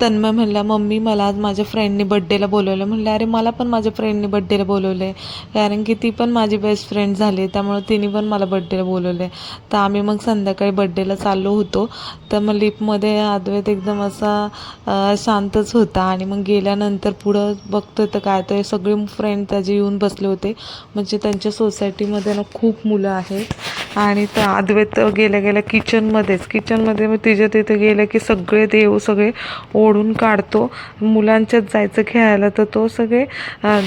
तन्मय म्हणला मम्मी मला आज माझ्या फ्रेंडने बड्डेला बोलवलं. म्हणलं अरे मला पण माझ्या फ्रेंडने बड्डेला बोलवलं आहे कारण की ती पण माझी बेस्ट फ्रेंड झाली त्यामुळे तिने पण मला बड्डेला बोलवलं आहे तर आम्ही मग संध्याकाळी बड्डेला चाललो होतो. तर मग लिपमध्ये अद्वैत एकदम असा शांतच होता आणि मग गेल्यानंतर पुढं बघतोय तर काय तर सगळे फ्रेंड त्याचे येऊन बसले होते. म्हणजे त्यांच्या सोसायटीमध्ये ना खूप मुलं आहेत. आणि त्या अद्वैत गेल्या गेल्या किचनमध्येच किचनमध्ये मग तिच्या तिथे गेलं की सगळे देव सगळे ओढून काढतो. मुलांच्यात जायचं खेळायला तर तो सगळे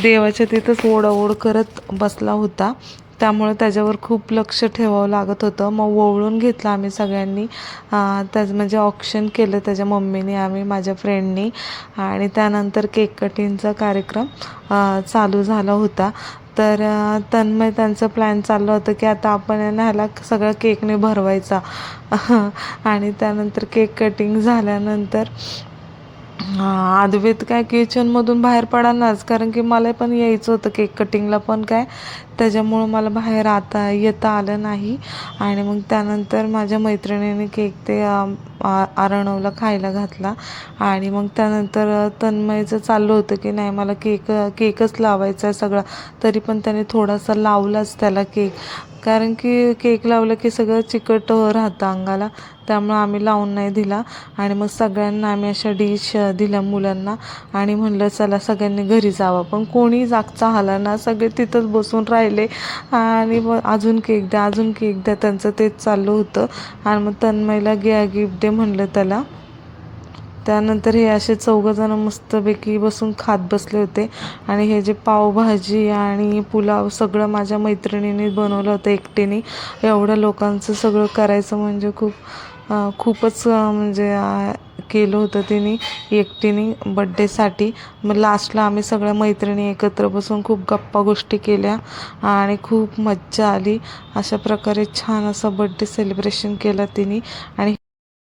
देवाच्या तिथंच ओढाओढ करत बसला होता. त्यामुळे त्याच्यावर खूप लक्ष ठेवावं लागत होतं. मग ओवळून घेतलं आम्ही सगळ्यांनी. त्याच म्हणजे ऑप्शन केलं त्याच्या मम्मीने आम्ही माझ्या फ्रेंडनी आणि त्यानंतर केक कटिंगचा कार्यक्रम चालू झाला होता. तर अं, तन्मय त्यांचं प्लॅन चाललं होतं की आता आपण आहे ह्याला सगळं केकने भरवायचा. आणि त्यानंतर केक कटिंग झाल्यानंतर आदवेत अद्वैत काय किचनमधून बाहेर पडानाच कारण की मला पण यायचं होतं केक कटिंगला पण काय. त्याच्यामुळं मला बाहेर आता येता आलं नाही. आणि मग त्यानंतर माझ्या मैत्रिणीने केक ते आ- आरणवला खायला घातला. आणि मग त्यानंतर तन्मयचं चाललं होतं की नाही मला केक केकच लावायचा आहे सगळा तरी पण त्याने थोडासा लावलाच त्याला केक. कारण की केक लावलं की सगळं चिकट राहतं अंगाला त्यामुळं आम्ही लावून नाही दिला. आणि मग सगळ्यांना आम्ही अशा डिश दिल्या मुलांना. आणि म्हणलं चला सगळ्यांनी घरी जावं. पण कोणी जागचा आला ना सगळे तिथंच बसून राहिले. आणि मग अजून केक द्या अजून केक द्या त्यांचं तेच चाललं होतं. आणि मग तन्मयला घ्या गिफ्ट दे म्हणलं त्याला. त्यानंतर हे असे चौघंजणं मस्तपैकी बसून खात बसले होते. आणि हे जे पावभाजी आणि पुलाव सगळं माझ्या मैत्रिणीने बनवलं होतं एकटीने. एवढ्या लोकांचं सगळं करायचं म्हणजे खूप खूपच म्हणजे केलं होतं तिने एकटीने बड्डेसाठी मग लास्टला आम्ही सगळ्या मैत्रिणी एकत्र बसून खूप गप्पा गोष्टी केल्या आणि खूप मज्जा आली. अशा प्रकारे छान असं बड्डे सेलिब्रेशन केलं तिने. आणि